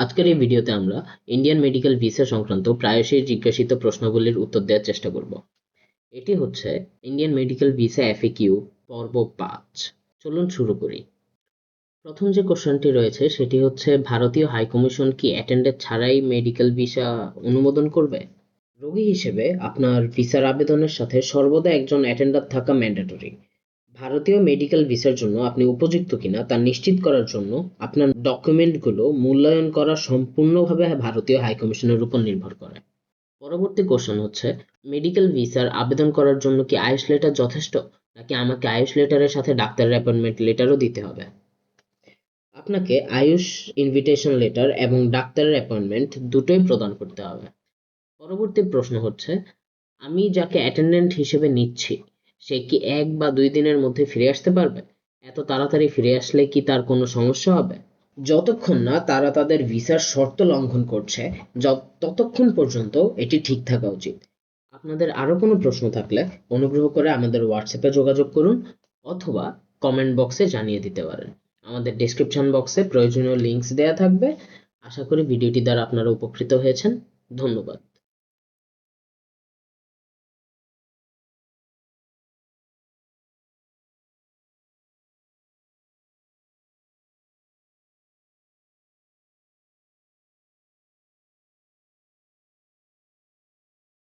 আজকের এই ভিডিওতে আমরা ইন্ডিয়ান মেডিকেল ভিসা সংক্রান্ত প্রায়শই জিজ্ঞাসিত প্রশ্নগুলির উত্তর দেওয়ার চেষ্টা করব। এটি হচ্ছে ইন্ডিয়ান মেডিকেল ভিসা এফএকিউ পর্ব পাঁচ। চলুন শুরু করি। প্রথম যে কোশ্চেনটি রয়েছে, সেটি হচ্ছে, ভারতীয় হাইকমিশন কি অ্যাটেন্ডেন্ট ছাড়াই মেডিকেল ভিসা অনুমোদন করবে? রোগী হিসেবে আপনার ভিসার আবেদনের সাথে সর্বদা একজন অ্যাটেন্ডার থাকা ম্যান্ডেটরি ভারতীয় মেডিকেল ভিসার জন্য আপনি উপযুক্ত কিনা তা নিশ্চিত করার জন্য আপনার ডকুমেন্টগুলো মূল্যায়ন করা সম্পূর্ণভাবে ভারতীয় হাইকমিশনের উপর নির্ভর করে। পরবর্তী কোশ্চেন হচ্ছে মেডিকেল ভিসার আবেদন করার জন্য কি আয়ুষ লেটার যথেষ্ট? নাকি আমাকে আয়ুষ লেটারের সাথে ডাক্তারের অ্যাপয়েন্টমেন্ট লেটারও দিতে হবে? আপনাকে আয়ুষ ইনভিটেশন লেটার এবং ডাক্তারের অ্যাপয়েন্টমেন্ট দুটোই প্রদান করতে হবে। পরবর্তী প্রশ্ন হচ্ছে, আমি যাকে অ্যাটেন্ডেন্ট হিসেবে নিচ্ছি সে কি এক বা দুই দিনের মধ্যে ফিরে আসতে পারবে? এত তাড়াতাড়ি ফিরে আসলে কি তার কোনো সমস্যা হবে? যতক্ষণ না তারা তাদের ভিসার শর্ত লঙ্ঘন করছে ততক্ষণ পর্যন্ত এটি ঠিক থাকা উচিত। আপনাদের আরও কোনো প্রশ্ন থাকলে অনুগ্রহ করে আমাদের হোয়াটসঅ্যাপে যোগাযোগ করুন অথবা কমেন্ট বক্সে জানিয়ে দিতে পারেন। আমাদের ডেসক্রিপশন বক্সে প্রয়োজনীয় লিঙ্কস দেওয়া থাকবে। আশা করি ভিডিওটি দ্বারা আপনারা উপকৃত হয়েছেন। ধন্যবাদ।